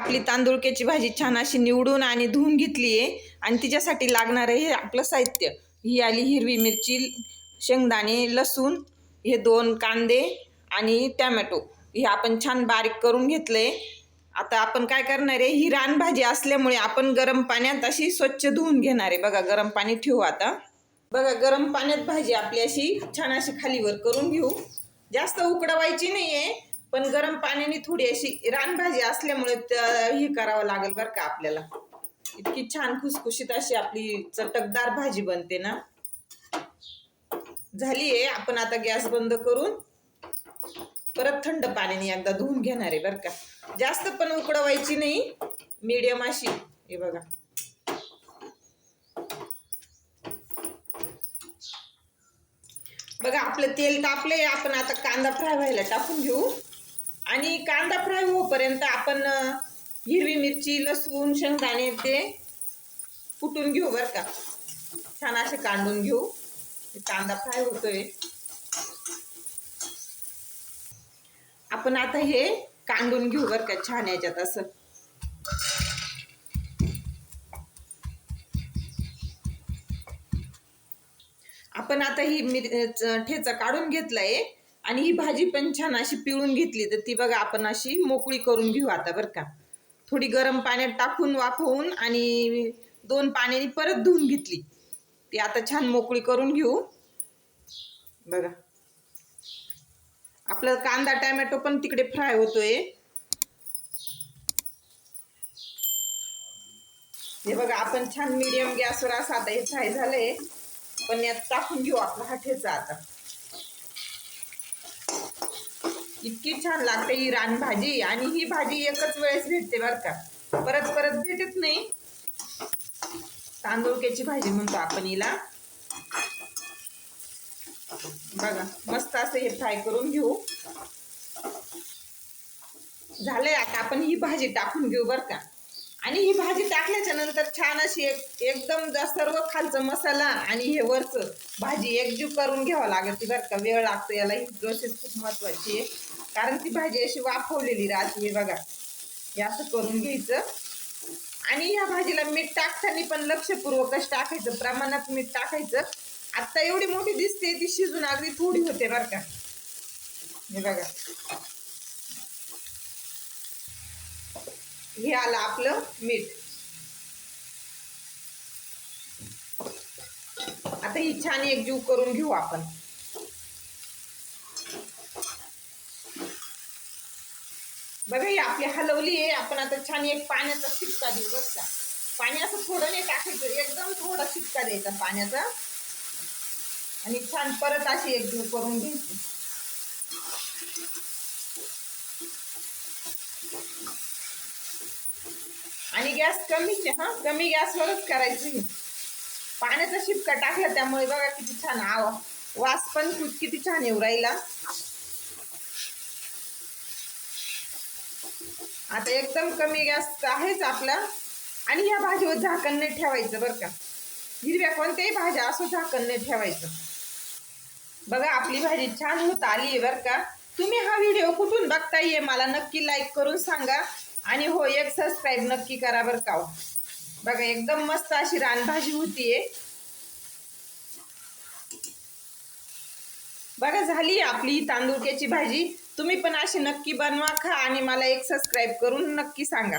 आपली तांदुळक्याची भाजी छान अशी निवडून आणि धुवून घेतली आहे आणि तिच्यासाठी लागणारं हे आपलं साहित्य. ही आली हिरवी मिरची शेंगदाणे लसूण हे दोन कांदे आणि टॅमॅटो. हे आपण छान बारीक करून घेतलंय. आता आपण काय करणार आहे? ही रानभाजी असल्यामुळे आपण गरम पाण्यात अशी स्वच्छ धुवून घेणार आहे. बघा गरम पाणी ठेवू आता. बघा गरम पाण्यात भाजी आपली अशी छान अशी खालीवर करून घेऊ. जास्त उकडवायची नाही आहे पण गरम पाण्याने थोडी अशी रानभाजी असल्यामुळे हे करावं लागेल बरं का आपल्याला. इतकी छान खुसखुशीत अशी आपली चटकदार भाजी बनते ना. झाली आहे आपण आता गॅस बंद करून परत थंड पाण्याने एकदा धुवून घेणार आहे बरं का. जास्त पण उकडवायची नाही मीडियम अशी. हे बघा. बघा आपलं तेल तापलंय आपण आता कांदा फ्राय व्हायला टाकून घेऊ. आणि कांदा फ्राय होईपर्यंत आपण हिरवी मिरची लसूण शेंगदाणे ते कुटून घेऊ बरं का. छान असे कांडून घेऊ. कांदा फ्राय होतोय. आपण आता हे कांडून घेऊ बरं का छान याच्यात असं. आपण आता ही मिर ठेचा काढून घेतलाय. आणि ही भाजी पण छान अशी पिळून घेतली तर ती बघा आपण अशी मोकळी करून घेऊ आता बरं का. थोडी गरम पाण्यात टाकून वाफवून आणि दोन पाण्याने परत धुवून घेतली. ती आता छान मोकळी करून घेऊ. बघा. आपला कांदा टॅमॅटो पण तिकडे फ्राय होतोय. हे बघा आपण छान मिडियम गॅसवर असं आता हे फ्राय झालंय. पण यात टाकून घेऊ आपला हा ठेचा आता. इतकी छान लागते ही रान भाजी आणि ही भाजी एकच वेळेस भेटते बर का. परत परत भेटत नाही. तांदूळक्याची भाजी म्हणतो आपण हिला. बघा मस्त असं हे फ्राय करून घेऊ. झालंय आता आपण ही भाजी टाकून घेऊ बर का. आणि ही भाजी टाकल्याच्या नंतर छान अशी एक एकदम सर्व खालचं मसाला आणि हे वरचं भाजी एकजीव करून घ्यावं लागते बरं का. वेळ लागतो याला. ही प्रोसेस खूप महत्वाची आहे. कारण ती भाजी अशी वाफवलेली राहते. हे बघा. हे असं करून घ्यायचं. आणि या भाजीला मीठ टाकताना पण लक्षपूर्वकच टाकायचं? प्रमाणात मीठ टाकायचं. आत्ता एवढी मोठी दिसते ती शिजून अगदी थोडी होते बरं का. हे बघा. हे आलं आपलं मीठ. आता ही छान एकजीव करून घेऊ आपण. बघा ही आपली हलवली आहे. आपण आता छान एक पाण्याचा शिपका देऊ बस का? पाणी असं थोडं नाही टाकायचं. एकदम थोडा शिपका द्यायचा पाण्याचा. आणि छान परत अशी एकजीव करून घ्यायची. आणि गॅस कमीच आहे हा? कमी गॅसवरच करायचं पाण्याचा शिपका टाकला त्यामुळे बघा किती छान आवा वास पण किती छान येऊ राहिला. आता एकदम कमी गॅस आहेच आपला. आणि ह्या भाजीवर झाकण नाही ठेवायचं बरं का. हिरव्या कोणत्याही भाज्या असो झाकण नाही ठेवायचं. बघा आपली भाजी छान होत आली आहे बरं का. तुम्ही हा व्हिडिओ कुठून बघताय मला नक्की लाईक करून सांगा. आणि हो एक सबस्क्राईब नक्की करा बरं का हो. बघा एकदम मस्त अशी रानभाजी होतीये. बघा झाली आपली तांदूळक्याची भाजी. तुम्ही पण अशी नक्की बनवा खा आणि मला एक सबस्क्राईब करून नक्की सांगा.